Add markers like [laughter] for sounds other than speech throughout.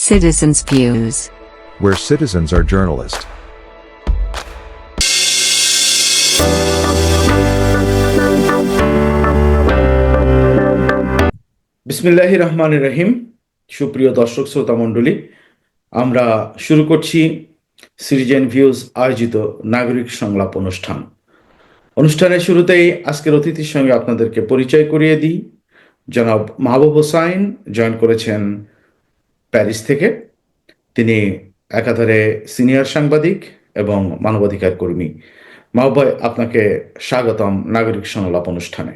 Citizens' Views. where citizens are journalists. বিসমিল্লাহ রহমান রহিম সুপ্রিয় দর্শক শ্রোতা মণ্ডলী আমরা শুরু করছি সিরিজেন ভিউজ আয়োজিত নাগরিক সংলাপ অনুষ্ঠান অনুষ্ঠানের শুরুতেই আজকের অতিথির সঙ্গে আপনাদেরকে পরিচয় করিয়ে দিই জনাব মাহবুব হোসাইন জয়েন করেছেন প্যারিস থেকে। তিনি একাধারে সিনিয়র সাংবাদিক এবং মানবাধিকার কর্মী। মাহবুব ভাই আপনাকে স্বাগতম নাগরিক সংলাপ অনুষ্ঠানে।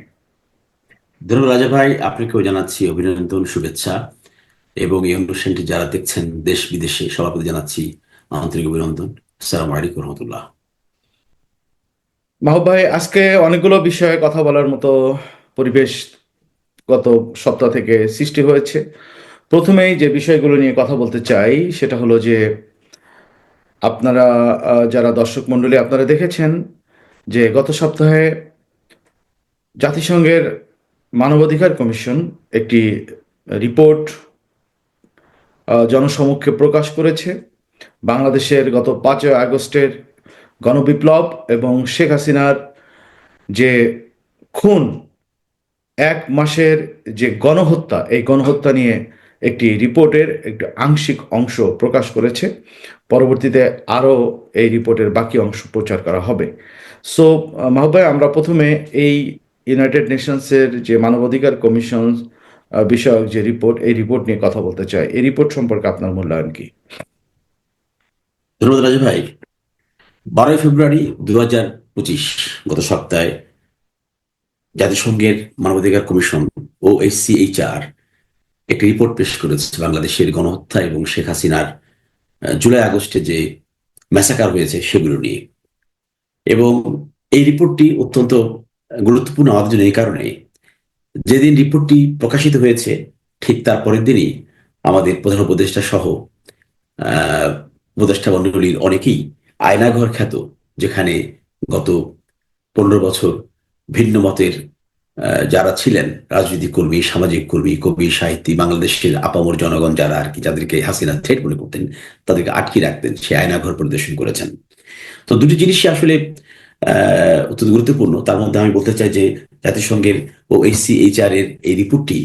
ধন্যবাদ রাজা ভাই আপনাকেও জানাচ্ছি অভিনন্দন শুভেচ্ছা এবং এই অনুষ্ঠানটি যারা দেখছেন দেশ বিদেশে সভাপতি জানাচ্ছি আন্তরিক অভিনন্দন। আসসালামু আলাইকুম রহমতুল্লাহ। মাহবুব ভাই আজকে অনেকগুলো বিষয়ে কথা বলার মতো পরিবেশ গত সপ্তাহ থেকে সৃষ্টি হয়েছে। প্রথমেই যে বিষয়গুলো নিয়ে কথা বলতে চাই, সেটা হলো যে আপনারা যারা দর্শক মণ্ডলী আপনারা দেখেছেন যে গত সপ্তাহে জাতিসংঘের মানবাধিকার কমিশন একটি রিপোর্ট জনসমক্ষে প্রকাশ করেছে। বাংলাদেশের গত পাঁচই আগস্টের গণবিপ্লব এবং শেখ হাসিনার যে খুন, এক মাসের যে গণহত্যা, এই গণহত্যা নিয়ে একটি রিপোর্টের একটি আংশিক অংশ প্রকাশ করেছে। পরবর্তীতে আরও এই রিপোর্টের বাকি অংশ প্রচার করা হবে। সো মাহবাই আমরা প্রথমে এই ইউনাইটেড নেশনসের যে মানবাধিকার কমিশন বিষয়ক যে রিপোর্ট, এই রিপোর্ট নিয়ে কথা বলতে চাই। এই রিপোর্ট সম্পর্কে আপনার মূল্যায়ন কি? ধন্যবাদ রাজা ভাই। বারোই ফেব্রুয়ারি দু হাজার পঁচিশ, গত সপ্তাহে জাতিসংঘের মানবাধিকার কমিশন ও এইচসিএইচআর একটি রিপোর্ট পেশ করেছে বাংলাদেশের গণহত্যা এবং শেখ হাসিনার জুলাই আগস্টে যে ম্যাসাকার হয়েছে সেগুলো নিয়ে। এবং এই রিপোর্টটি অত্যন্ত গুরুত্বপূর্ণ আমাদের জন্য এই কারণে, যেদিন রিপোর্টটি প্রকাশিত হয়েছে, ঠিক তার পরের দিনই আমাদের প্রধান উপদেষ্টা সহ উপদেষ্টা মণ্ডলীর অনেকেই আয়নাঘর খ্যাত, যেখানে গত পনেরো বছর ভিন্ন মতের যারা ছিলেন, রাজনৈতিক কর্মী, সামাজিক কর্মী, কবি সাহিত্যী বাংলাদেশের আপামর জনগণ যারা আর কি যাদেরকে হাসিনা থ্রেট মনে করতেন, তাদেরকে আটকে রাখতেন, সে আয়নাঘর পরিদর্শন করেছেন। তো দুটি জিনিসই আসলে অত্যন্ত গুরুত্বপূর্ণ। তার মধ্যে আমি বলতে চাই যে, জাতিসংঘের ও এইচসিএইচআর এর এই রিপোর্টটি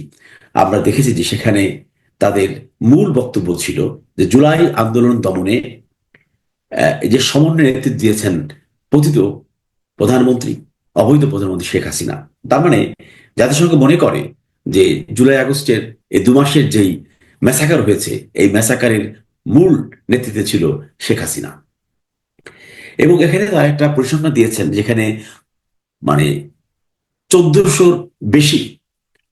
আমরা দেখেছি যে সেখানে তাদের মূল বক্তব্য ছিল যে জুলাই আন্দোলন দমনে যে সমন্বয় নেতৃত্ব দিয়েছেন পতিত প্রধানমন্ত্রী অবৈধ প্রধানমন্ত্রী শেখ হাসিনা। তার মানে জাতিসংঘ মনে করে যে জুলাই আগস্টের এই দু মাসের যেই ম্যাসাকার হয়েছে, এই ম্যাসাকারের মূল নেতৃত্বে ছিল শেখ হাসিনা। এবং এখানে তারা একটা পরিসংখ্যান দিয়েছেন যেখানে মানে চোদ্দশোর বেশি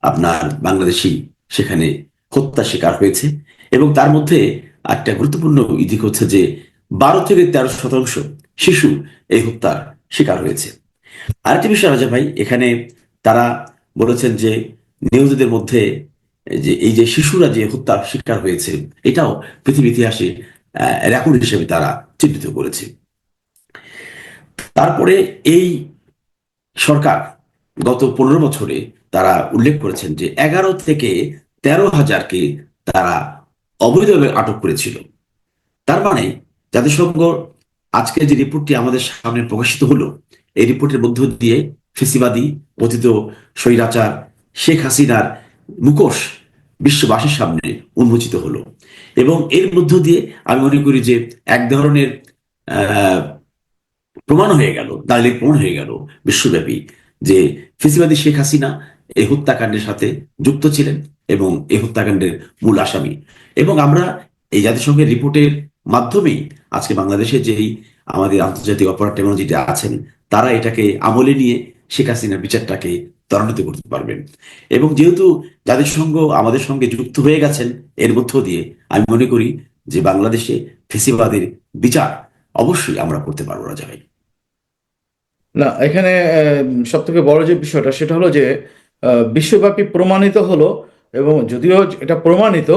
আপনার বাংলাদেশি সেখানে হত্যা শিকার হয়েছে এবং তার মধ্যে একটা গুরুত্বপূর্ণ দিক হচ্ছে যে বারো থেকে তেরো শতাংশ শিশু এই হত্যার শিকার হয়েছে। আরেকটি বিষয় রাজা ভাই, এখানে তারা বলেছেন যে নিহতদের মধ্যে যে এই যে শিশুরা যে হত্যার শিকার হয়েছে, এটাও পৃথিবী ইতিহাসে রেকর্ড হিসেবে তারা চিহ্নিত করেছে। তারপরে এই সরকার গত পনেরো বছরে তারা উল্লেখ করেছেন যে এগারো থেকে তেরো হাজারকে তারা অবৈধভাবে আটক করেছিল। তার মানে জাতিসংঘ আজকের যে রিপোর্টটি আমাদের সামনে প্রকাশিত হলো এই রিপোর্টের মধ্য দিয়ে ফেসিবাদী পতিত স্বৈরাচার শেখ হাসিনার মুখোশ বিশ্ববাসীর সামনে উন্মোচিত হলো। এবং এর মধ্য দিয়ে আমি মনে করি যে এক ধরনের প্রমাণ হয়ে গেল, দালিলিক প্রমাণ হয়ে গেল বিশ্বব্যাপী যে ফেসিবাদী শেখ হাসিনা এই হত্যাকাণ্ডের সাথে যুক্ত ছিলেন এবং এই হত্যাকাণ্ডের মূল আসামি। এবং আমরা এই জাতিসংঘের রিপোর্টের মাধ্যমেই আজকে বাংলাদেশে যেই আমাদের আন্তর্জাতিক অপরাধ টেকনোলজিতে আছেন তারা এটাকে আমলে নিয়ে শেখ হাসিনার বিচারটাকে ত্বরান্বিত করতে পারবেন। এবং যেহেতু জাতিসংঘ আমাদের সঙ্গে যুক্ত হয়ে গেছেন, এর মধ্য দিয়ে আমি মনে করি যে বাংলাদেশে ফেসিবাদের বিচার অবশ্যই আমরা করতে পারব রাজা ভাই না, এখানে সব থেকে বড় যে বিষয়টা সেটা হলো যে বিশ্বব্যাপী প্রমাণিত হলো এবং যদিও এটা প্রমাণিত,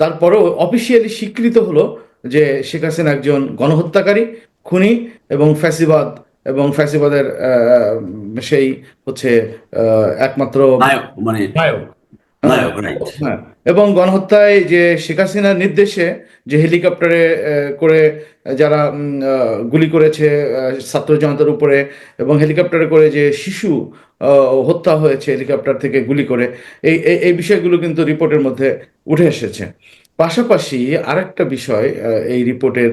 তারপরেও অফিসিয়ালি স্বীকৃত হলো যে শেখ হাসিনা একজন গণহত্যাকারী, খুনি এবং ফ্যাসিবাদ এবং ফ্যাসিবাদের সেই হচ্ছে একমাত্র মানে হ্যাঁ এবং গণহত্যায় যে শেখ হাসিনার নির্দেশে যে হেলিকপ্টারে করে যারা গুলি করেছে আহ, ছাত্র জনতার উপরে এবং হেলিকপ্টারে করে যে শিশু আহ, হত্যা হয়েছে হেলিকপ্টার থেকে গুলি করে এই এই- এই বিষয়গুলো কিন্তু রিপোর্টের মধ্যে উঠে এসেছে। পাশাপাশি আরেকটা বিষয় এই রিপোর্টের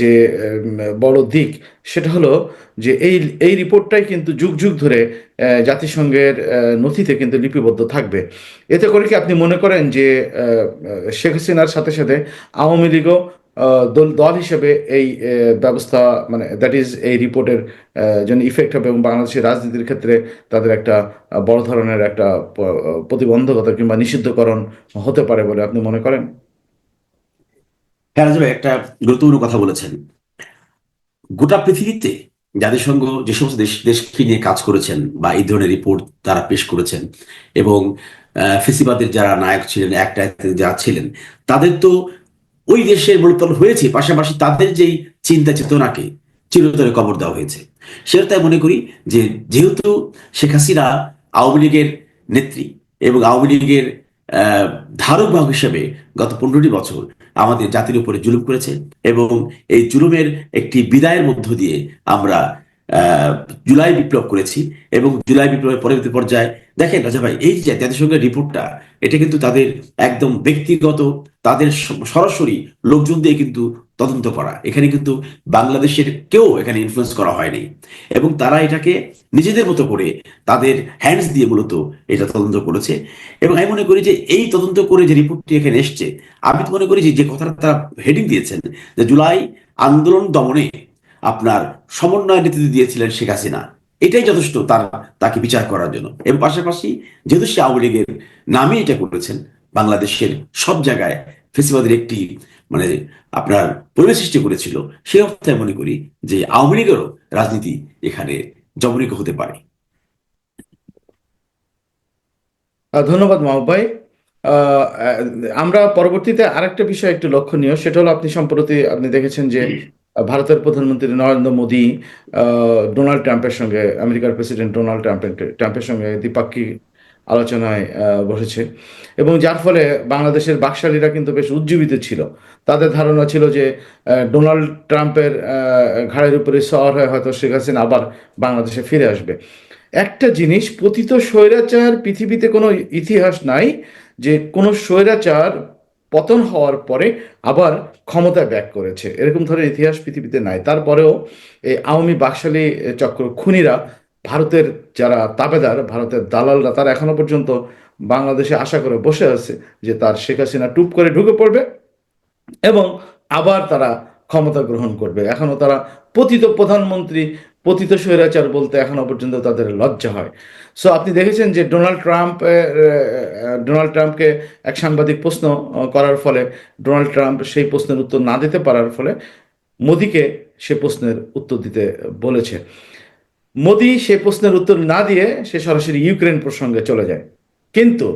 যে বড় দিক, সেটা হলো যে এই এই রিপোর্টটাই কিন্তু যুগ যুগ ধরে জাতিসংঘের নথিতে কিন্তু লিপিবদ্ধ থাকবে। এতে করে কি আপনি মনে করেন যে শেখ হাসিনার সাথে সাথে আওয়ামী লীগও দল দল হিসেবে এই ব্যবস্থা মানে দ্যাট ইজ এই রিপোর্টের জন্য ইফেক্ট হবে এবং বাংলাদেশের রাজনীতির ক্ষেত্রে তাদের একটা বড় ধরনের একটা প্রতিবন্ধকতা কিংবা নিষিদ্ধকরণ হতে পারে বলে আপনি মনে করেন? হ্যাঁ একটা গুরুত্বপূর্ণ কথা বলেছেন। গোটা পৃথিবীতে জাতিসংঘ যে সমস্ত দেশ, দেশকে নিয়ে কাজ করেছেন বা এই ধরনের রিপোর্ট তারা পেশ করেছেন এবং ফেসিবাদের যারা নায়ক ছিলেন একটা যারা ছিলেন, তাদের তো ওই দেশের মূলতল হয়েছে, পাশাপাশি তাদের যেই চিন্তা চেতনাকে চিরতরে কবর দেওয়া হয়েছে। সেটা তাই মনে করি যে যেহেতু শেখ হাসিনা আওয়ামী লীগের নেত্রী এবং আওয়ামী লীগের ধারক বাহক হিসেবে গত পনেরোটি বছর আমাদের জাতির উপরে জুলুম করেছে এবং এই জুলুমের একটি বিদায়ের মধ্য দিয়ে আমরা জুলাই বিপ্লব করেছি এবং জুলাই বিপ্লবের পরবর্তী পর্যায়ে দেখেন রাজা ভাই, এই যে জাতিসংঘের রিপোর্টটা, এটা কিন্তু তাদের একদম ব্যক্তিগত, তাদের সরাসরি লোকজন দিয়ে কিন্তু তদন্ত করা এখানে কিন্তু বাংলাদেশের কেউ এখানে ইনফ্লুয়েন্স করা হয়নি। এবং তারা এটাকে নিজেদের মতো করে তাদের হ্যান্ডস দিয়ে মূলত এটা তদন্ত করেছে। এবং আমি মনে করি যে এই তদন্ত করে যে রিপোর্টটি এখানে এসছে, আমি মনে করি যে কথাটা তারা হেডিং দিয়েছেন, যে জুলাই আন্দোলন দমনে আপনার সমন্বয় নেতৃত্ব দিয়েছিলেন শেখ হাসিনা। এটাই যথেষ্ট তার, তাকে বিচার করার জন্য। এবং পাশাপাশি যেহেতু সে আওয়ামী লীগের নামে এটা করেছেন, বাংলাদেশের সব জায়গায় ফেসিবাদের একটি মানে আপনার পরিবেশ সৃষ্টি করেছিল সেই অর্থে আমি মনে করি যে আওয়ামী লীগেরও রাজনীতি এখানে জবনিক হতে পারে। ধন্যবাদ মাহবুব ভাই। আমরা পরবর্তীতে আরেকটা বিষয় একটু লক্ষণীয় সেটা হলো আপনি সম্প্রতি আপনি দেখেছেন যে ভারতের প্রধানমন্ত্রী নরেন্দ্র মোদী আহ, ডোনাল্ড ট্রাম্পের সঙ্গে আমেরিকার প্রেসিডেন্ট ডোনাল্ড ট্রাম্পের ট্রাম্পের সঙ্গে দ্বিপাক্ষিক আলোচনায় বসেছে। এবং যার ফলে বাংলাদেশের বাকশালীরা কিন্তু বেশ উজ্জীবিত ছিল। তাদের ধারণা ছিল যে ডোনাল্ড ট্রাম্পের ঘাড়ের উপরে সওয়ার হয়ে হয়তো শেখ হাসিনা আবার বাংলাদেশে ফিরে আসবে। একটা জিনিস, পতিত স্বৈরাচার পৃথিবীতে কোনো ইতিহাস নাই যে কোনো স্বৈরাচার পতন হওয়ার পরে আবার ক্ষমতা ব্যাক করেছে। এরকম ধরনের ইতিহাস পৃথিবীতে নাই। তারপরেও এই আওয়ামী বাকশালী চক্র খুনিরা ভারতের যারা তাবেদার, ভারতের দালালরা, তারা এখনও পর্যন্ত বাংলাদেশে আশা করে বসে আছে যে তার শেখ হাসিনা টুপ করে ঢুকে পড়বে এবং আবার তারা ক্ষমতা গ্রহণ করবে। এখনও তারা পতিত প্রধানমন্ত্রী, পতিত স্বৈরাচার বলতে এখনও পর্যন্ত তাদের লজ্জা হয়। সো আপনি দেখেছেন যে ডোনাল্ড ট্রাম্প ডোনাল্ড ট্রাম্পকে এক সাংবাদিক প্রশ্ন করার ফলে, ডোনাল্ড ট্রাম্প সেই প্রশ্নের উত্তর না দিতে পারার ফলে, মোদিকে সে প্রশ্নের উত্তর দিতে বলেছে। মোদি সে প্রশ্নের উত্তর না দিয়ে সে সরাসরি ইউক্রেন প্রসঙ্গে চলে যায়। কিন্তু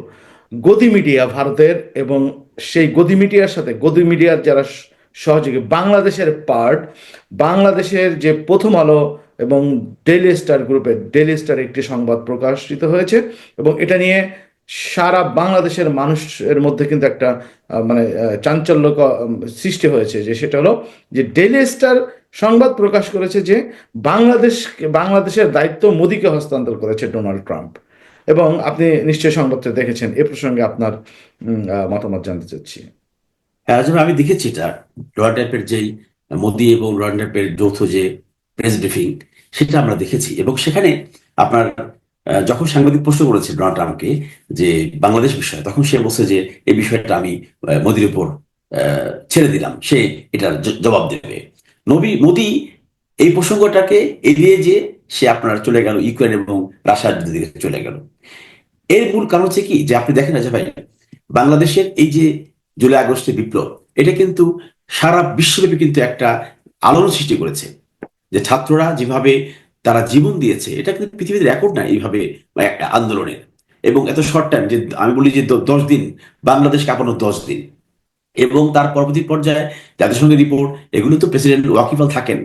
গদি মিডিয়া ভারতের এবং সেই গদি মিডিয়ার সাথে, গদি মিডিয়ার যারা সহযোগী, বাংলাদেশের পার্ট বাংলাদেশের যে প্রথম আলো এবং ডেলি স্টার গ্রুপের ডেলি স্টার একটি সংবাদ প্রকাশিত হয়েছে এবং এটা নিয়ে সারা বাংলাদেশের মানুষের মধ্যে কিন্তু একটা মানে চাঞ্চল্য সৃষ্টি হয়েছে যে সেটা হলো যে ডেইলি স্টার সংবাদ প্রকাশ করেছে যে বাংলাদেশ, বাংলাদেশের দায়িত্ব মোদীকে হস্তান্তর করেছে ডোনাল্ড ট্রাম্প। এবং আপনি নিশ্চয়ই সংবাদটা দেখেছেন, এ প্রসঙ্গে আপনার মতামত জানতে চাচ্ছি। হ্যাঁ আমি দেখেছি এটা ডোনাল্ড ট্রাম্পের যেই মোদী এবং ডোনাল্ড ট্রাম্পের যৌথ যে প্রেস ব্রিফিং, সেটা আমরা দেখেছি। এবং সেখানে আপনার যখন সাংবাদিক প্রশ্ন করেছে ডোনাল্ড ট্রাম্পকে যে বাংলাদেশ বিষয়, তখন সে বলছে যে এই বিষয়টা আমি মোদির উপর ছেড়ে দিলাম। সে এটার জবাব দেবে। নবী, মোদি এই প্রসঙ্গটাকে এড়িয়ে যে সে আপনার চলে গেল ইউক্রেন এবং রাশিয়ার দিকে চলে গেল। এর মূল কারণ হচ্ছে কি যে আপনি দেখেন রাজা ভাই, বাংলাদেশের এই যে জুলাই আগস্টের বিপ্লব, এটা কিন্তু সারা বিশ্বব্যাপী কিন্তু একটা আলোড়ন সৃষ্টি করেছে। যে ছাত্ররা যেভাবে তারা জীবন দিয়েছে, এটা কিন্তু পৃথিবীতে রেকর্ড না এইভাবে একটা আন্দোলনের। এবং এত শর্ট টাইম যে, আমি বলি যে দশ দিন বাংলাদেশ কাঁপানো দশ দিন। এবং তার পরবর্তী পর্যায়ে জাতিসংঘের রিপোর্ট এগুলো তো প্রেসিডেন্ট ওয়াকিফাল থাকেন।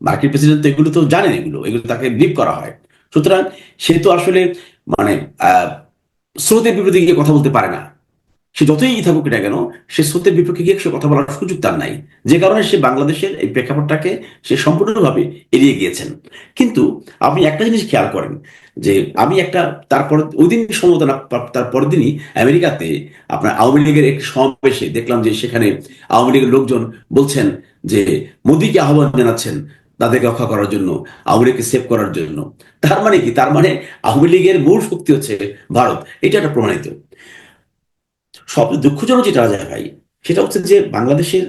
মার্কিন প্রেসিডেন্ট তো এগুলো তো জানেন এগুলো এগুলো তাকে ব্রিফ করা হয়। সুতরাং সে তো আসলে মানে আহ, স্রোতের বিপরীতে গিয়ে কথা বলতে পারে না। সে যতই থাকুক না কেন, সে সত্যের বিপক্ষে গিয়ে সে কথা বলার সুযোগ তার নাই। যে কারণে সে বাংলাদেশের এই প্রেক্ষাপটটাকে সে সম্পূর্ণভাবে এড়িয়ে গিয়েছেন। কিন্তু আপনি একটা জিনিস খেয়াল করেন, যে আমি একটা তারপর ওই দিন সম্ভবত না দিনই আমেরিকাতে আপনার আওয়ামী লীগের একটি সমাবেশে দেখলাম যে সেখানে আওয়ামী লীগের লোকজন বলছেন যে মোদীকে আহ্বান জানাচ্ছেন তাদেরকে রক্ষা করার জন্য, আওয়ামী লীগকে সেভ করার জন্য। তার মানে কি? তার মানে আওয়ামী লীগের মূল শক্তি হচ্ছে ভারত। এটা একটা প্রমাণিত। সবচেয়ে দুঃখজনক যেটা যায় ভাই, সেটা হচ্ছে যে বাংলাদেশের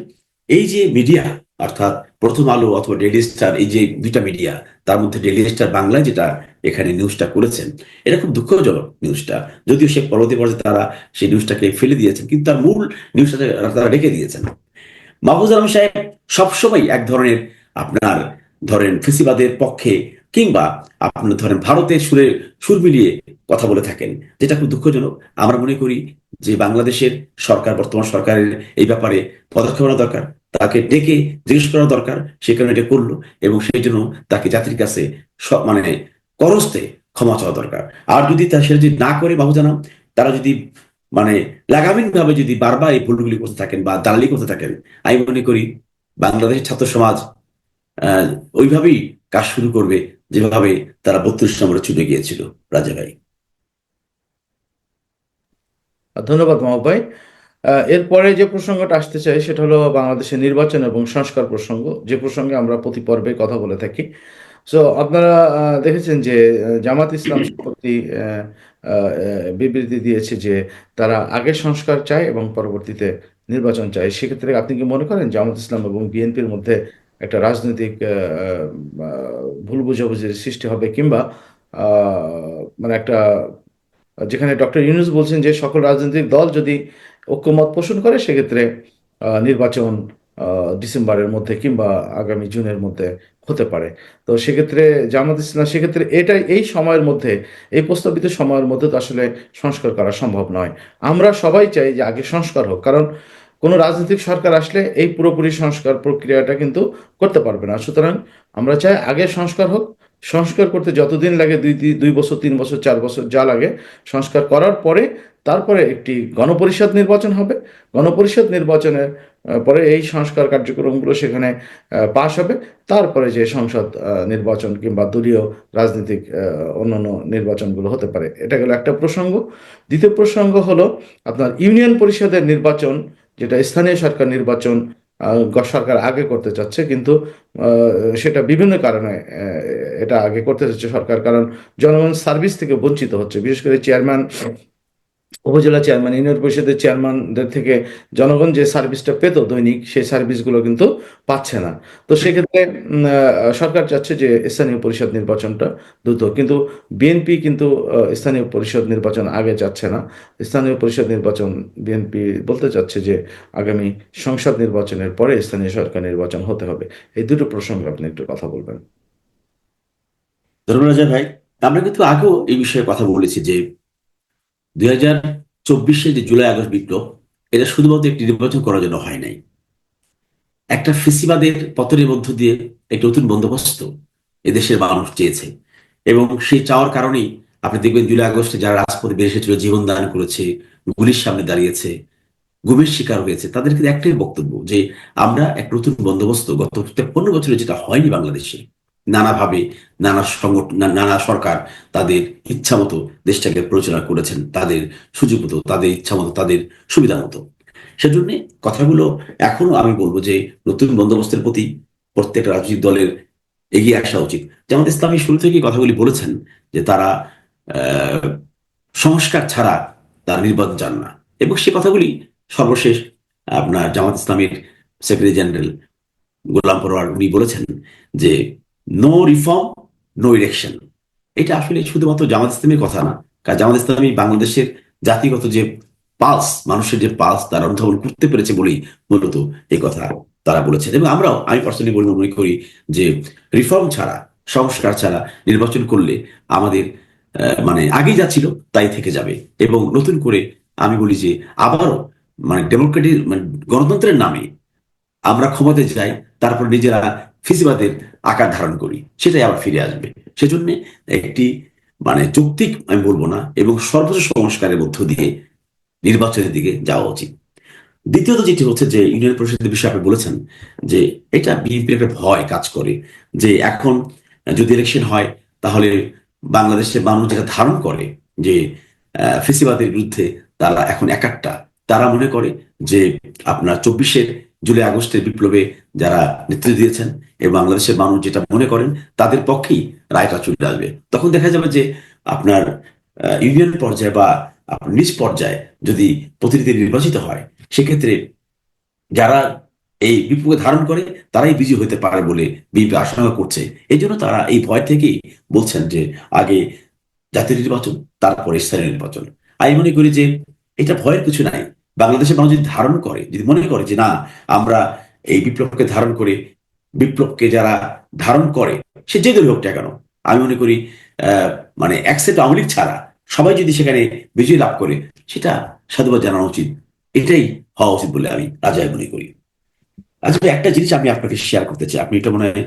এই যে মিডিয়া অর্থাৎ প্রথম আলো অথবা ডেইলি স্টার এই যে দুইটা মিডিয়া তার মধ্যে ডেইলি স্টার বাংলায় যেটা এখানে নিউজটা করেছেন, এটা খুব দুঃখজনক নিউজটা যদিও সে পরবর্তী পর্যায়ে তারা সেই নিউজটাকে ফেলে দিয়েছেন, কিন্তু তার মূল নিউজটা তারা রেখে দিয়েছেন। মাহফুজ আলম সাহেব সবসময় এক ধরনের আপনার ধরেন ফেসিবাদের পক্ষে কিংবা আপনার ধরেন ভারতের সুরে সুর মিলিয়ে কথা বলে থাকেন, যেটা খুব দুঃখজনক। আমরা মনে করি যে বাংলাদেশের সরকার, বর্তমান সরকারের এই ব্যাপারে পদক্ষেপ নেওয়া দরকার, তাকে ডেকে জিজ্ঞেস করা দরকার, সে কারণে এটা করল এবং সেই জন্য তাকে জাতির কাছে মানে করস্তে ক্ষমা চাওয়া দরকার। আর যদি তা সেটা যদি না করে বাবু জানাম তারা যদি মানে লাগামীন ভাবে যদি বারবার এই ভুলগুলি করতে থাকেন বা দালালি করতে থাকেন, আমি মনে করি বাংলাদেশের ছাত্র সমাজ ওইভাবেই কাজ শুরু করবে যেভাবে তারা বত্রিশ নম্বরে ছুটে গিয়েছিল, রাজা ভাই। ধন্যবাদ মাহবুব ভাই। এরপরে যে প্রসঙ্গটা আসতে চাই সেটা হলো বাংলাদেশের নির্বাচন এবং সংস্কার প্রসঙ্গ। যে প্রসঙ্গে আমরা প্রতি পর্বে কথা বলে থাকি। সো আপনারা দেখেছেন যে জামাত ইসলাম আহ, বিবৃতি দিয়েছে যে তারা আগে সংস্কার চায় এবং পরবর্তীতে নির্বাচন চায়। সেক্ষেত্রে আপনি কি মনে করেন জামাত ইসলাম এবং বিএনপির মধ্যে একটা রাজনৈতিক ভুল বোঝাবুঝির সৃষ্টি হবে কিংবা মানে একটা যেখানে ডক্টর ইউনুস বলছেন যে সকল রাজনৈতিক দল যদি ঐক্যমত পোষণ করে, সেক্ষেত্রে নির্বাচন ডিসেম্বরের মধ্যে কিংবা আগামী জুনের মধ্যে হতে পারে। তো সেক্ষেত্রে জামাত ইসলাম, সেক্ষেত্রে এটাই, এই সময়ের মধ্যে, এই প্রস্তাবিত সময়ের মধ্যে তো আসলে সংস্কার করা সম্ভব নয়। আমরা সবাই চাই যে আগে সংস্কার হোক, কারণ কোনো রাজনৈতিক সরকার আসলে এই পুরোপুরি সংস্কার প্রক্রিয়াটা কিন্তু করতে পারবে না। সুতরাং আমরা চাই আগে সংস্কার হোক সংস্কার করতে যতদিন লাগে দুই দুই- বছর, তিন বছর, চার বছর যা লাগে সংস্কার করার পরে তারপরে একটি গণপরিষদ নির্বাচন হবে। গণপরিষদ নির্বাচনের পরে এই সংস্কার কার্যক্রমগুলো সেখানে পাশ হবে। তারপরে যে সংসদ নির্বাচন কিংবা দলীয় রাজনৈতিক অন্যান্য নির্বাচনগুলো হতে পারে। এটা গেল একটা প্রসঙ্গ। দ্বিতীয় প্রসঙ্গ হলো আপনার ইউনিয়ন পরিষদের নির্বাচন, যেটা স্থানীয় সরকার নির্বাচন সরকার আগে করতে চাচ্ছে, কিন্তু সেটা বিভিন্ন কারণে এটা আগে করতে চাচ্ছে সরকার, কারণ জনগণ সার্ভিস থেকে বঞ্চিত হচ্ছে। বিশেষ করে চেয়ারম্যান উপজেলা চেয়ারম্যান ইউনিয়ন পরিষদের চেয়ারম্যানদের থেকে জনগণ যে সার্ভিসটা পেত দৈনিক, সেই সার্ভিসগুলো কিন্তু পাচ্ছে না। তো সেক্ষেত্রে সরকার চাচ্ছে যে স্থানীয় পরিষদ নির্বাচনটা দ্রুত। কিন্তু বিএনপি কিন্তু স্থানীয় পরিষদ নির্বাচন আগে যাচ্ছে না। স্থানীয় পরিষদ নির্বাচন বিএনপি বলতে চাচ্ছে যে আগামী সংসদ নির্বাচনের পরে স্থানীয় সরকার নির্বাচন হতে হবে। এই দুটো প্রসঙ্গে আপনি একটু কথা বলবেন। ধন্যবাদ রাজা ভাই। আমরা কিন্তু আগেও এই বিষয়ে কথা বলেছি যে দুই হাজার চব্বিশে যে জুলাই আগস্ট বিপ্লব, এটা শুধুমাত্র একটি নির্বাচন করার জন্য হয় নাই। একটা ফেসিবাদের পতনের মধ্য দিয়ে একটি নতুন বন্দোবস্ত এদেশের মানুষ চেয়েছে। এবং সেই চাওয়ার কারণেই আপনি দেখবেন জুলাই আগস্টে যারা রাজপথে বের এসেছিল, জীবন দান করেছে, গুলির সামনে দাঁড়িয়েছে, গুমের শিকার হয়েছে তাদের কিন্তু একটাই বক্তব্য যে, আমরা এক নতুন বন্দোবস্ত গত পনেরো বছরে যেটা হয়নি বাংলাদেশে নানাভাবে নানা সংগঠন নানা সরকার তাদের ইচ্ছা মতো দেশটাকে পরিচালনা করেছেন, তাদের সুযোগ মতো, তাদের ইচ্ছা মতো, তাদের সুবিধা মতো। সেজন্য কথাগুলো এখনও আমি বলব যে নতুন বন্দোবস্তের প্রতি প্রত্যেক রাজনৈতিক দলের এগিয়ে আসা উচিত। যেমন ইসলামী শুরু থেকে কথাগুলি বলেছেন যে তারা সংস্কার ছাড়া তারা নির্বাচন চান না। এবং সে কথাগুলি সর্বশেষ আপনার জামাত ইসলামের সেক্রেটারি জেনারেল গোলাম পরোয়ার উনি বলেছেন যে নো রিফর্ম নো ইলেকশন এটা আসলে শুধুমাত্র জামাত ইসলামের কথা না। কারণ জামাত ইসলামী বাংলাদেশের জাতিগত যে পালস মানুষের যে পালস তারা অনুধাবন করতে পেরেছে বলেই মূলত এই কথা তারা বলেছেন। এবং আমরাও, আমি পার্সোনালি বলে মনে করি যে রিফর্ম ছাড়া, সংস্কার ছাড়া নির্বাচন করলে আমাদের মানে আগেই যা ছিল তাই থেকে যাবে। এবং নতুন করে আমি বলি যে আবারও মানে ডেমোক্রেটিক মানে গণতন্ত্রের নামে আমরা ক্ষমতায় যাই, তারপর নিজেরা ফিজিবাদের আকার ধারণ করি, সেটাই আবার ফিরে আসবে। সেজন্য একটি মানে যৌক্তিক, আমি বলব না, এবং সর্বোচ্চ সংস্কারের মধ্য দিয়ে নির্বাচনের দিকে যাওয়া উচিত। দ্বিতীয়ত যেটি হচ্ছে যে, ইউনিয়ন পরিষদের বিষয়ে আপনি বলেছেন যে, এটা বিএনপির একটা ভয় কাজ করে যে, এখন যদি ইলেকশন হয়, তাহলে বাংলাদেশের মানুষ যেটা ধারণ করে যে ফেসিবাদের বিরুদ্ধে তারা এখন একাট্টা, তারা মনে করে যে, আপনার চব্বিশের জুলাই আগস্টের বিপ্লবে যারা নেতৃত্ব দিয়েছেন এবং বাংলাদেশের মানুষ যেটা মনে করেন, তাদের পক্ষেই রায়টা চলে আসবে। তখন দেখা যাবে যে আপনার ইউনিয়ন পর্যায়ে বা আপনার নিজ পর্যায়ে যদি প্রতিনিধি নির্বাচিত হয়, সেক্ষেত্রে যারা এই বিপ্লবে ধারণ করে, তারাই বিজয়ী হতে পারে বলে বিএনপি আশঙ্কা করছে। এই জন্য তারা এই ভয় থেকেই বলছেন যে আগে জাতীয় নির্বাচন, তারপরে স্থানীয় নির্বাচন। আমি মনে করি যে এটা ভয়ের কিছু নাই। বাংলাদেশের মানুষ যদি ধারণ করে, যদি মনে করে যে না, আমরা এই বিপ্লবকে ধারণ করে, বিপ্লবকে যারা ধারণ করে, সে যে দল হোক কেন, আমি মনে করি মানে অ্যাকসেপ্ট আওয়ামী ছাড়া সবাই যদি সেখানে বিজয় লাভ করে, সেটা সাধুবাদ জানানো উচিত। এটাই হওয়া উচিত বলে আমি রাজায় মনে করি। আজকে একটা জিনিস আমি আপনাকে শেয়ার করতে চাই। আপনি এটা মনে হয়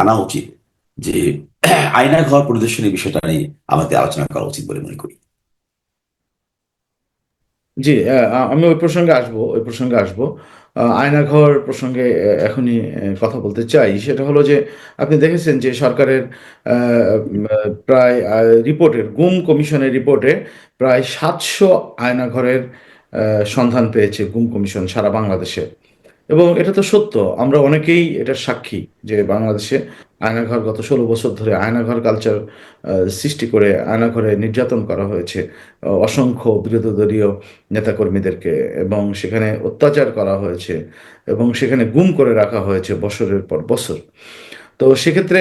আনা উচিত যে আয়না ঘর পরিদর্শনের বিষয়টা নিয়ে আমাদের আলোচনা করা উচিত বলে মনে করি। জি আমি ওই প্রসঙ্গে আসব, ওই প্রসঙ্গে আসব। আয়নাঘর প্রসঙ্গে এখনই কথা বলতে চাই। সেটা হলো যে, আপনি দেখেছেন যে সরকারের প্রায় রিপোর্টের, গুম কমিশনের রিপোর্টে প্রায় সাতশো আয়নাঘরের সন্ধান পেয়েছে গুম কমিশন সারা বাংলাদেশে। এবং এটা তো সত্য, আমরা অনেকেই এটার সাক্ষী যে বাংলাদেশে আয়নাঘর গত ষোলো বছর ধরে আয়নাঘর কালচার সৃষ্টি করে আয়নাঘরে নির্যাতন করা হয়েছে অসংখ্য বিরোধী দলীয় নেতাকর্মীদেরকে এবং সেখানে অত্যাচার করা হয়েছে এবং সেখানে গুম করে রাখা হয়েছে বছরের পর বছর। তো সেক্ষেত্রে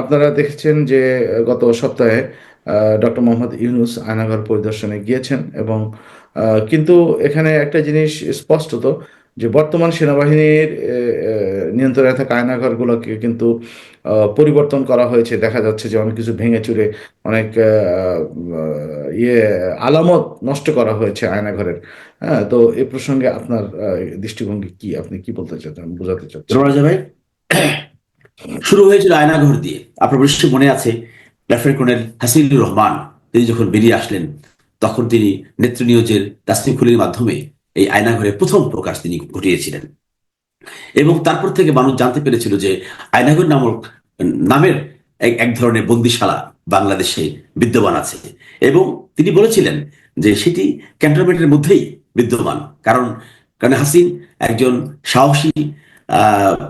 আপনারা দেখেছেন যে গত সপ্তাহে ডক্টর মোহাম্মদ ইউনুস আয়নাঘর পরিদর্শনে গিয়েছেন এবং কিন্তু এখানে একটা জিনিস স্পষ্টত যে বর্তমান সেনাবাহিনীর নিয়ন্ত্রণে থাকা আয়নাঘরগুলোকে কিন্তু পরিবর্তন করা হয়েছে। দেখা যাচ্ছে যে অনেক কিছু ভেঙে চুরে অনেক ইয়ে আলামত নষ্ট করা হয়েছে আয়নাঘরের। হ্যাঁ তো এ প্রসঙ্গে আপনার দৃষ্টিভঙ্গি কি? আপনি কি বলতে চাচ্ছেন? বোঝাতে চাচ্ছেন ভাই, শুরু হয়েছিল আয়নাঘর দিয়ে। আপনার নিশ্চয়ই মনে আছে? কর্নেল হাসিনুর রহমান, তিনি যখন বেরিয়ে আসলেন, তখন তিনি নেত্র নিয়োজের তাসনিম খুলির মাধ্যমে এই আয়নাঘরের প্রথম প্রকাশ তিনি ঘটিয়েছিলেন। এবং তারপর থেকে মানুষ জানতে পেরেছিল যে আয়নাঘর নামক, নামের এক ধরনের বন্দিশালা বাংলাদেশে বিদ্যমান আছে। এবং তিনি বলেছিলেন যে সেটি ক্যান্টনমেন্টের মধ্যেই বিদ্যমান। কারণ কারণ হাসিন একজন সাহসী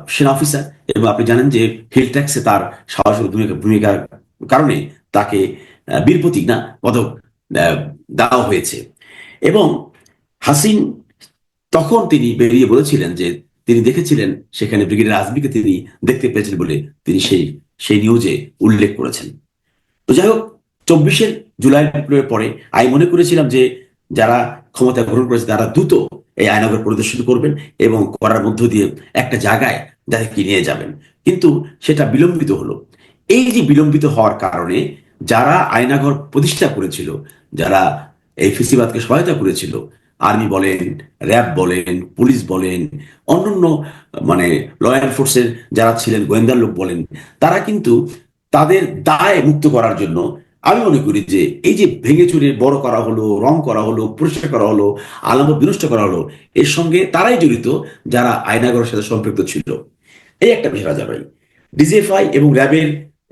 সেনা অফিসার এবং আপনি জানেন যে হিল ট্যাক্সে তার সাহসী ভূমিকা ভূমিকার কারণে তাকে বীর প্রতীক না, পদক দেওয়া হয়েছে। এবং হাসিন তখন তিনি বেরিয়ে বলেছিলেন যে তিনি দেখেছিলেন সেখানে ব্রিগেডিয়ার আজমিকে তিনি দেখতে পেয়েছেন বলে তিনি সেই সেই নিউজে উল্লেখ করেছেন। তো যাই হোক চব্বিশের জুলাই বিপ্লবের পরে আমি মনে করেছিলাম যে যারা ক্ষমতা গ্রহণ করেছে তারা দ্রুত এই আয়নাগর পরিদর্শন করবেন এবং করার মধ্য দিয়ে একটা জায়গায় তাদেরকে নিয়ে যাবেন। কিন্তু সেটা বিলম্বিত হলো। এই যে বিলম্বিত হওয়ার কারণে যারা আয়নাঘর প্রতিষ্ঠা করেছিল, যারা এই ফিসিবাদকে সহায়তা করেছিল আর্মি বলেন, র্যাব বলেন, পুলিশ বলেন, অন্যান্য মানে ল এনফোর্সের যারা ছিলেন, গোয়েন্দার লোক বলেন, তারা কিন্তু তাদের দায় মুক্ত করার জন্য আমি মনে করি যে এই যে ভেঙে চুরে বড় করা হলো, রং করা হলো, পরিষ্কার করা হলো আলামত বিনষ্ট করা হলো, এর সঙ্গে তারাই জড়িত যারা আয়নাগরের সাথে সম্পৃক্ত ছিল। এই একটা বিষয় রাজা ভাই, ডিজিএফআই এবং র্যাবের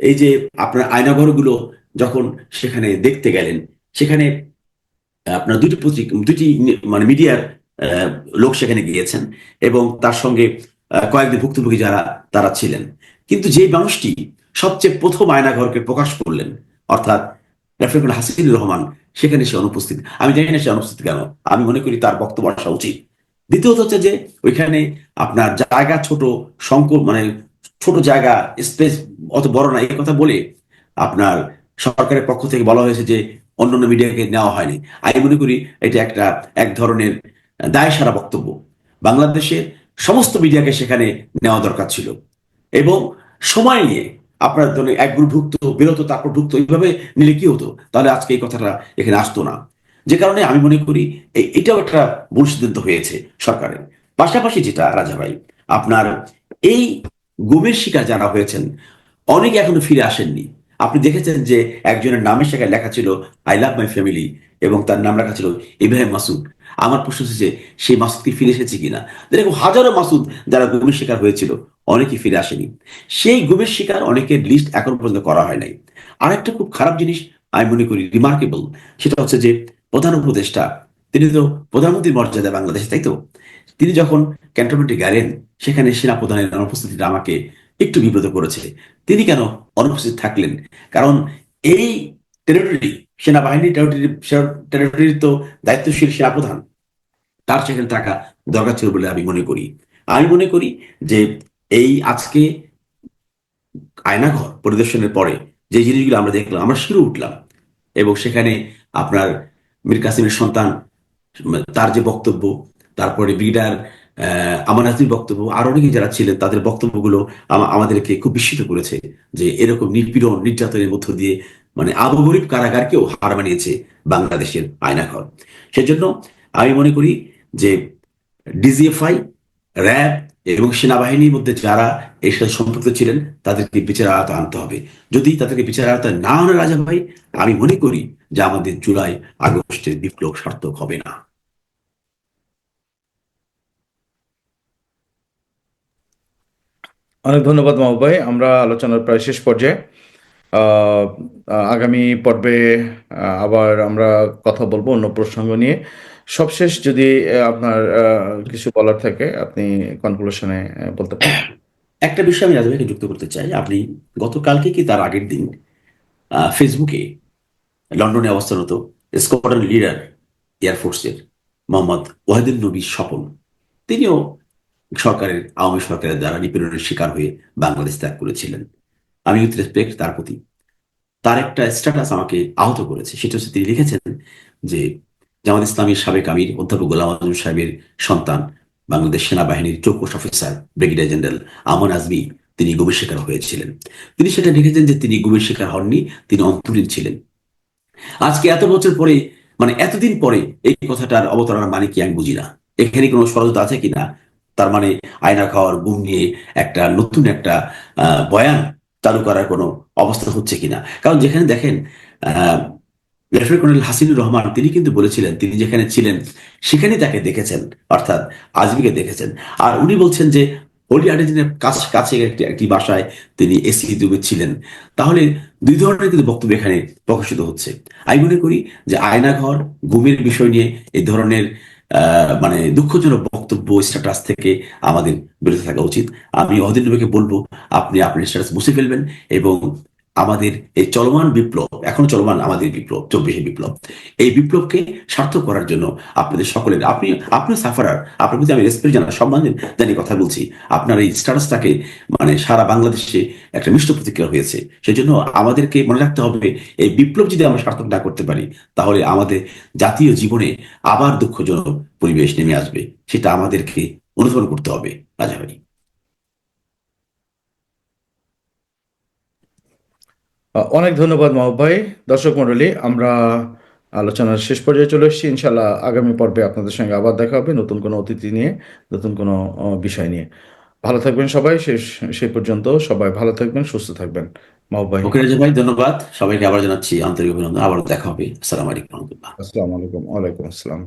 এই যে আপনার আয়নাঘরগুলো যখন সেখানে দেখতে গেলেন, সেখানে আপনার দুটি পত্রিক দুটি মানে মিডিয়ার লোক সেখানে গিয়েছেন এবং তার সঙ্গে কয়েকদিন ভুক্তভোগী যারা, তারা ছিলেন। কিন্তু যে মানুষটি সবচেয়ে প্রথম আয়নাঘরকে প্রকাশ করলেন, অর্থাৎ লেফটেন্যান্ট হাসিনুর রহমান, সেখানে সে অনুপস্থিত। আমি জানি না সে অনুপস্থিত কেন, আমি মনে করি তার বক্তব্য আসা উচিত। দ্বিতীয়ত হচ্ছে যে, ওইখানে আপনার জায়গা ছোট সংকট মানে ছোট জায়গা, স্পেস অত বড় না, এই কথা বলে আপনার সরকারের পক্ষ থেকে বলা হয়েছে যে অন্যান্য মিডিয়াকে নেওয়া হয়নি। আমি মনে করি এটা একটা, এক ধরনের দায় সারা বক্তব্য। বাংলাদেশের সমস্ত মিডিয়াকে সেখানে নেওয়া দরকার ছিল। এবং সময় নিয়ে আপনার ধরনের এক গ্রুপভুক্ত বিরত তারপর ঢুকতো এইভাবে নিলে কি হতো? তাহলে আজকে এই কথাটা এখানে আসতো না। যে কারণে আমি মনে করি এটাও একটা ভুল সিদ্ধান্ত হয়েছে সরকারের। পাশাপাশি যেটা, রাজা ভাই, আপনার এই গুমের শিকার যারা হয়েছেন, অনেকে এখনও ফিরে আসেননি। আপনি দেখেছেন যে একজনের নামের সেখানে লেখা ছিল আই লাভ মাই ফ্যামিলি এবং তার নাম লেখা ছিল ইব্রাহিম মাসুদ আমার প্রশ্ন হচ্ছে সেই মাসুদ কি ফিরে এসেছে কিনা? এরকম হাজারো মাসুদ যারা গুমের শিকার হয়েছিল অনেকে ফিরে আসেনি। সেই গুমের শিকার অনেকের লিস্ট এখন পর্যন্ত করা হয় নাই। আর একটা খুব খারাপ জিনিস আমি মনে করি রিমার্কেবল সেটা হচ্ছে যে, প্রধান উপদেষ্টা, তিনি তো প্রধানমন্ত্রীর মর্যাদা বাংলাদেশে, তাই তো? তিনি যখন ক্যান্টনমেন্টে গেলেন, সেখানে সেনা প্রধানের অনুপস্থিতিটা আমাকে একটু বিব্রত করেছে তিনি কেন অনুপস্থিত থাকলেন? কারণ এই টেরিটরি সেনাবাহিনী টেরিটরি টেরিটরির তো দায়িত্বশীল সেনাপ্রধান, তার সেখানে থাকা দরকার ছিল বলে আমি মনে করি। আমি মনে করি যে এই আজকে আয়নাঘর পরিদর্শনের পরে যে জিনিসগুলো আমরা দেখলাম, আমরা শিরো উঠলাম এবং সেখানে আপনার মীর কাসিমের সন্তান, তার যে বক্তব্য, তারপরে বিডার আমার নাজির বক্তব্য, আর অনেকে যারা ছিলেন, তাদের বক্তব্যগুলো আমা- আমাদেরকে খুব বিস্মিত করেছে যে এরকম নিপীড়ন নির্যাতনের মধ্য দিয়ে মানে আবু গরিব কারাগারকেও হার মানিয়েছে বাংলাদেশের আয়নাঘর। সেজন্য আমি মনে করি যে ডিজিএফআই, র্যাব এবং সেনাবাহিনীর মধ্যে যারা এর সাথে সম্পৃক্ত ছিলেন, তাদেরকে বিচার আওতায় আনতে হবে। যদি তাদেরকে বিচার আওতায় না আনে রাজা ভাই, আমি মনে করি যে আমাদের জুলাই আগস্টের বিপ্লব সার্থক হবে না। অনেক ধন্যবাদ মাহবুব ভাই। আমরা আলোচনার প্রায় শেষ পর্যায়ে আগামী পর্বে আবার আমরা কথা বলব অন্য প্রসঙ্গ নিয়ে। সবশেষ যদি আপনার কিছু বলার থাকে, আপনি কনক্লুশনে বলতে পারেন। [clears throat] একটা বিষয় আমি রাজা যুক্ত করতে চাই। আপনি গতকালকে কি তার আগের দিন ফেসবুকে লন্ডনে অবস্থানরত স্কোয়াড্রন লিডার এয়ারফোর্সের মোহাম্মদ ওয়াহিদুল নবী স্বপন, তিনিও সরকারের, আওয়ামী সরকারের দ্বারা নিপীড়নের শিকার হয়ে বাংলাদেশ ত্যাগ করেছিলেন। আমি উইথ রেসপেক্ট তার প্রতি, তার একটা স্ট্যাটাস আমাকে আহত করেছে। সেটা হচ্ছে তিনি লিখেছেন যে, জামাত ইসলামীর সাবেক আমির, অধ্যাপক গোলাম আজম সাহেবের সন্তান, বাংলাদেশ সেনাবাহিনীর চৌকস অফিসার, ব্রিগেডিয়ার জেনারেল আমন আজমি তিনি গুমের শিকার হয়েছিলেন। তিনি সেটা লিখেছেন যে তিনি গুমের শিকার হননি, তিনি অন্তরীণ ছিলেন। আজকে এত বছর পরে মানে এতদিন পরে এই কথাটার অবতারণা মানে কি আমি বুঝি না। এখানে কোনো ষড়যন্ত্র আছে কিনা? তার মানে আয়না খাওয়ার গুম নিয়ে একটা নতুন একটা বয়ান চালু করার কোনো অবস্থা হচ্ছে কিনা? কারণ যেখানে দেখেন লেফটেন্যান্ট কর্নেল হাসিনুর রহমান, তিনি কিন্তু বলেছিলেন, তিনি যেখানে ছিলেন, সেখানে তাকে দেখেছেন, অর্থাৎ আজমিকে দেখেছেন। আর উনি বলছেন যে, হোলি আর্জেন্টিনার কাছ, কাছে একটি একটি বাসায় তিনি এসি দুবে ছিলেন। তাহলে দুই ধরনের কিন্তু বক্তব্য এখানে প্রকাশিত হচ্ছে। আমি মনে করি যে আয়নাঘর গুমের বিষয় নিয়ে এই ধরনের মানে দুঃখজনক বক্তব্য স্ট্যাটাস থেকে আমাদের বিরত থাকা উচিত। আমি অদিন নবীকে বলব, আপনি আপনার স্ট্যাটাস মুছে ফেলবেন এবং আমাদের এই চলমান বিপ্লব, এখনও চলমান আমাদের বিপ্লব, চব্বিশে বিপ্লব, এই বিপ্লবকে সার্থক করার জন্য আপনাদের সকলের, আপনি আপনি সাফারার আপনার প্রতি আমি রেসপেক্ট জানা, সম্মান জানিয়ে কথা বলছি। আপনার এই স্ট্যাটাসটাকে মানে সারা বাংলাদেশে একটা মিষ্ট প্রতিক্রিয়া হয়েছে। সেই জন্য আমাদেরকে মনে রাখতে হবে, এই বিপ্লব যদি আমরা সার্থক না করতে পারি, তাহলে আমাদের জাতীয় জীবনে আবার দুঃখজনক পরিবেশ নেমে আসবে। সেটা আমাদেরকে অনুসরণ করতে হবে রাজা অনেক ধন্যবাদ মাহবুব ভাই। দর্শক মণ্ডলী আমরা আলোচনার শেষ পর্যায়ে চলে এসেছি। ইনশাল্লাহ আগামী পর্বে আপনাদের সঙ্গে আবার দেখা হবে নতুন কোনো অতিথি নিয়ে নতুন কোনো বিষয় নিয়ে। ভালো থাকবেন সবাই। শেষ সেই পর্যন্ত সবাই ভালো থাকবেন সুস্থ থাকবেন। মাহবুব ভাই। ওকে ভাই ধন্যবাদ। সবাইকে আবার জানাচ্ছি আন্তরিক অভিনন্দন। আবার দেখা হবে। আসসালামু আলাইকুম। আসসালামু আলাইকুম। ওয়ালাইকুম আসসালাম।